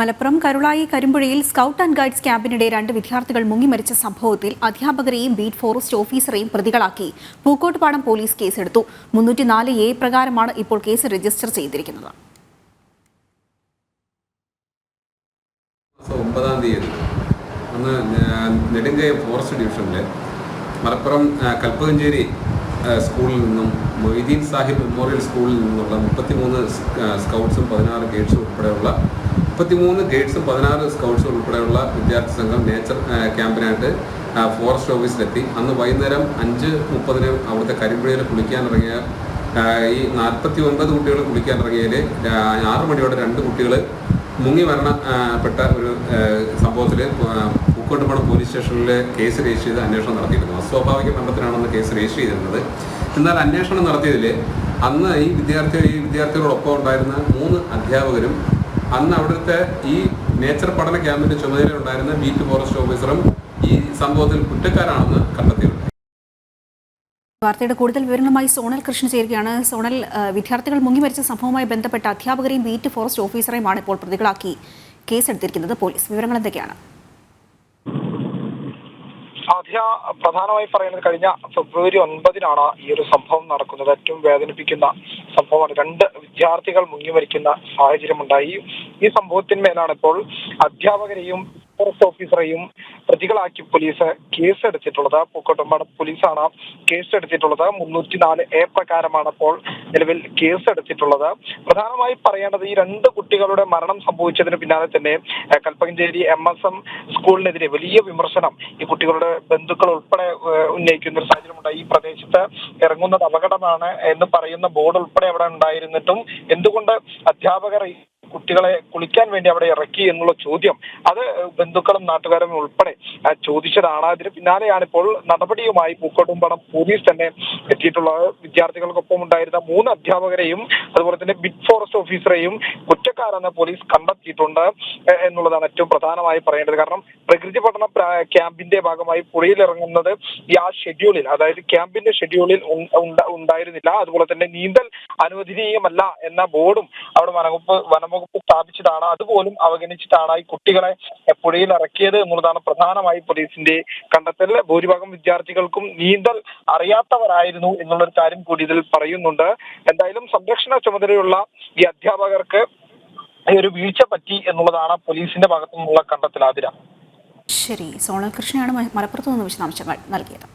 മലപ്പുറം കരുളായി കരിമ്പുഴയിൽ scout and guides ക്യാമ്പിനിടെ രണ്ട് വിദ്യാർത്ഥികൾ മുങ്ങിമരിച്ച സംഭവത്തിൽ അധ്യാപകരെയും ബീറ്റ് ഫോറസ്റ്റ് ഓഫീസറെയും പ്രതികളാക്കി. പൂക്കോട്ടുപാടം പോലീസ് കേസെടുത്തു. മുന്നൂറ്റിനാല് എ പ്രകാരമാണ് ഇപ്പോൾ കേസ് രജിസ്റ്റർ ചെയ്തിരിക്കുന്നത്. ഒമ്പതാം അന്ന് ഫോറസ്റ്റ് ഡിവിഷനിൽ മലപ്പുറം കൽപ്പകഞ്ചേരി സ്കൂളിൽ നിന്നും മൊയ്തീൻ സാഹിബ് മെമ്മോറിയൽ സ്കൂളിൽ നിന്നുള്ള മുപ്പത്തിമൂന്ന് സ്കൗട്ട്സും പതിനാറ് ഗേഡ്സും ഉൾപ്പെടെയുള്ള മുപ്പത്തിമൂന്ന് ഗൈഡ്സും പതിനാറ് സ്കൗട്ട്സും ഉൾപ്പെടെയുള്ള വിദ്യാർത്ഥി സംഘം നേച്ചർ ക്യാമ്പിനായിട്ട് ഫോറസ്റ്റ് ഓഫീസിലെത്തി. അന്ന് വൈകുന്നേരം അഞ്ച് മുപ്പതിന് അവിടുത്തെ കരിമ്പുഴയിൽ കുളിക്കാനിറങ്ങിയ ഈ നാൽപ്പത്തി ഒൻപത് കുട്ടികൾ കുളിക്കാനിറങ്ങിയതിൽ ആറ് മണിയോടെ രണ്ട് കുട്ടികൾ മുങ്ങി മരണപ്പെട്ട ഒരു സംഭവത്തിൽ പൂക്കോട്ടുപണം പോലീസ് സ്റ്റേഷനിൽ കേസ് രജിസ്റ്റർ ചെയ്ത് അന്വേഷണം നടത്തിയിരുന്നു. അസ്വാഭാവിക മരണത്തിനാണെന്ന് കേസ് രജിസ്റ്റർ ചെയ്തിരുന്നത്. എന്നാൽ അന്വേഷണം നടത്തിയതിൽ അന്ന് ഈ വിദ്യാർത്ഥി ഈ വിദ്യാർത്ഥികളോടൊപ്പം ഉണ്ടായിരുന്ന മൂന്ന് അധ്യാപകരും അന്ന് അവിടുത്തെ ഈ നേച്ചർ പഠന ക്യാമ്പിന്റെ ചുമതലയുണ്ടായിരുന്ന ബീറ്റ് ഫോറസ്റ്റ് ഓഫീസറും ഈ സംഭവത്തിൽ കുറ്റക്കാരാണെന്ന് കണ്ടെത്തിയിട്ടുണ്ട്. വാർത്തയുടെ കൂടുതൽ വിവരങ്ങളുമായി സോണൽ കൃഷ്ണ ചേരുകയാണ്. സോണൽ വിദ്യാർത്ഥികൾ മുങ്ങി മരിച്ച സംഭവവുമായി ബന്ധപ്പെട്ട അധ്യാപകരെയും ബീറ്റ് ഫോറസ്റ്റ് ഓഫീസറെയുമാണ് ഇപ്പോൾ പ്രതികളാക്കി. കേസെടുത്തിരിക്കുന്നത് പോലീസ്. വിവരങ്ങൾ എന്തൊക്കെയാണ്? ആദ്യ പ്രധാനമായി പറയുന്നത് കഴിഞ്ഞ ഫെബ്രുവരി ഒൻപതിനാണ് ഈ ഒരു സംഭവം നടക്കുന്നത്. ഏറ്റവും വേദനിപ്പിക്കുന്ന സംഭവമാണ്. രണ്ട് വിദ്യാർത്ഥികൾ മുങ്ങി മരിക്കുന്ന സാഹചര്യമുണ്ടായി. ഈ സംഭവത്തിന്മേലാണ് ഇപ്പോൾ അധ്യാപകരെയും ഫോറസ്റ്റ് ഓഫീസറെയും പ്രതികളാക്കി പോലീസ് കേസെടുത്തിട്ടുള്ളത്. പൂക്കോട്ടുംപാടം പോലീസാണ് കേസെടുത്തിട്ടുള്ളത്. മുന്നൂറ്റി നാല് എ പ്രകാരമാണ് ഇപ്പോൾ നിലവിൽ കേസെടുത്തിട്ടുള്ളത്. പ്രധാനമായി പറയേണ്ടത് ഈ രണ്ട് കുട്ടികളുടെ മരണം സംഭവിച്ചതിന് പിന്നാലെ തന്നെ കൽപ്പകഞ്ചേരി എം എസ് എം സ്കൂളിനെതിരെ വലിയ വിമർശനം ഈ കുട്ടികളുടെ ബന്ധുക്കൾ ഉൾപ്പെടെ ഉന്നയിക്കുന്ന ഒരു സാഹചര്യമുണ്ട്. ഈ പ്രദേശത്ത് ഇറങ്ങുന്നത് അപകടമാണ് എന്ന് പറയുന്ന ബോർഡ് ഉൾപ്പെടെ അവിടെ ഉണ്ടായിരുന്നിട്ടും എന്തുകൊണ്ട് അധ്യാപകർ കുട്ടികളെ കുളിക്കാൻ വേണ്ടി അവിടെ ഇറക്കി എന്നുള്ള ചോദ്യം. അത് ബന്ധുക്കളും നാട്ടുകാരും ഉൾപ്പെടെ ചോദിച്ചതാണ്. അതിന് പിന്നാലെയാണ് ഇപ്പോൾ നടപടിയുമായി പൂക്കോട്ടുംപടം പോലീസ് തന്നെ എത്തിയിട്ടുള്ള വിദ്യാർത്ഥികൾക്കൊപ്പം ഉണ്ടായിരുന്ന മൂന്ന് അധ്യാപകരെയും അതുപോലെ തന്നെ ബിഗ് ഫോറസ്റ്റ് ഓഫീസറെയും കുറ്റക്കാരെന്ന് പോലീസ് കണ്ടെത്തിയിട്ടുണ്ട് എന്നുള്ളതാണ് ഏറ്റവും പ്രധാനമായി പറയേണ്ടത്. കാരണം പ്രകൃതി പഠന ക്യാമ്പിന്റെ ഭാഗമായി പുഴയിൽ ഇറങ്ങുന്നത് ഈ ആ ഷെഡ്യൂളിൽ അതായത് ക്യാമ്പിന്റെ ഷെഡ്യൂളിൽ ഉണ്ടായിരുന്നില്ല. അതുപോലെ തന്നെ നീന്തൽ അനുവദനീയമല്ല എന്ന ബോർഡും അവിടെ വനവകുപ്പ് വനംവകുപ്പ് സ്ഥാപിച്ചതാണ്. അതുപോലും അവഗണിച്ചിട്ടാണ് ഈ കുട്ടികളെ പുഴയിൽ ഇറക്കിയത് എന്നുള്ളതാണ് പ്രധാനമായി പോലീസിന്റെ കണ്ടെത്തൽ. ഭൂരിഭാഗം വിദ്യാർത്ഥികൾക്കും നീന്തൽ അറിയാത്തവരായിരുന്നു എന്നുള്ളൊരു കാര്യം കൂടി ഇതിൽ പറയുന്നുണ്ട്. എന്തായാലും സംരക്ഷണ ചുമതലയുള്ള ഈ അധ്യാപകർക്ക് ഒരു വീഴ്ച പറ്റി എന്നുള്ളതാണ് പോലീസിന്റെ ഭാഗത്തു നിന്നുള്ള കണ്ടെത്തൽ ആതിര. ശരി. സോണൽ കൃഷ്ണയാണ് മലപ്പുറത്ത് നിന്ന് വിശദാംശങ്ങൾ നൽകിയത്.